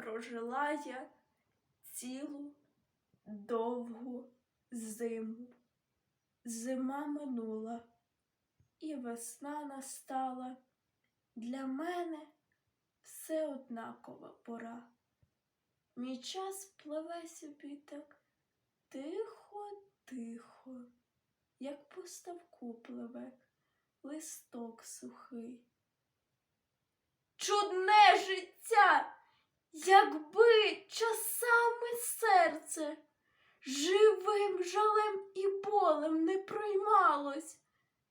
прожила я цілу довгу зиму. Зима минула, і весна настала. Для мене все однакова пора. Мій час пливе собі так тихо, тихо, як по ставку пливе листок сухий. Чудне життя, якби часами серце живим жалем і болем не проймалось,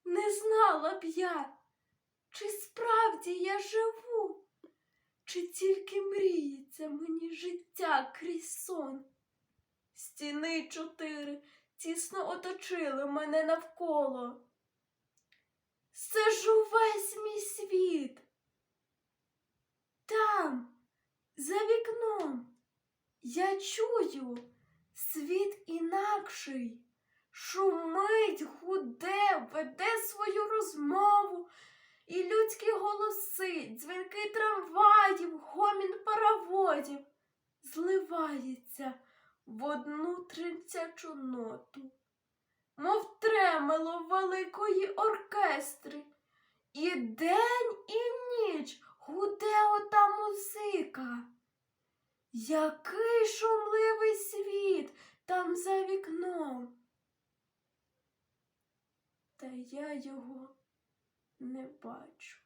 не знала б я, чи справді я живу, чи тільки мріється мені життя крізь сон. Стіни чотири тісно оточили мене навколо. Це ж увесь мій світ. Там, за вікном, я чую світ інакший, шумить, гуде, веде свою розмову, і людські голоси, дзвінки трамваїв, гомін паровозів зливається в одну тринцячу ноту, мов тремело великої оркестри. І день, і ніч музика. Який шумливий світ там за вікном. Та я його не бачу.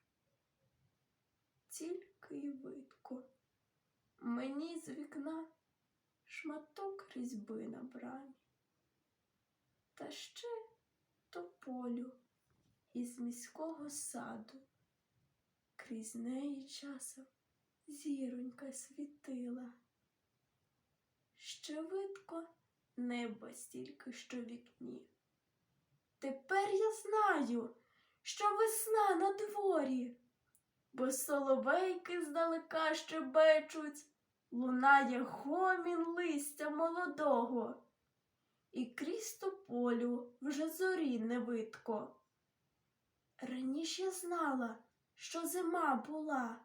Тільки й видко. Мені з вікна шматок різьби на брані. Та ще тополю із міського саду. Крізь неї часом зіронька світила. Ще видко небо стільки, що вікні. Тепер я знаю, що весна на дворі, бо соловейки здалека щебечуть, лунає гомін листя молодого, і крізь тополю вже зорі не видко. Раніше я знала, що зима була,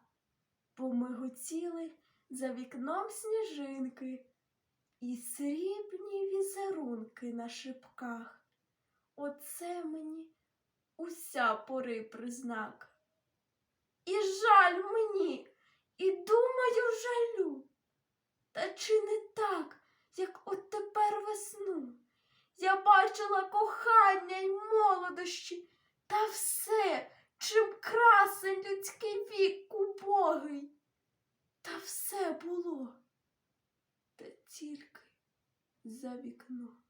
бо ми готіли за вікном сніжинки і срібні візерунки на шипках. Оце мені уся пори признак. І жаль мені, і думаю, жалю. Та чи не так, як от тепер весну? Я бачила кохання й молодощі та все, красень людський вік убогий. Та все було, та тільки за вікном.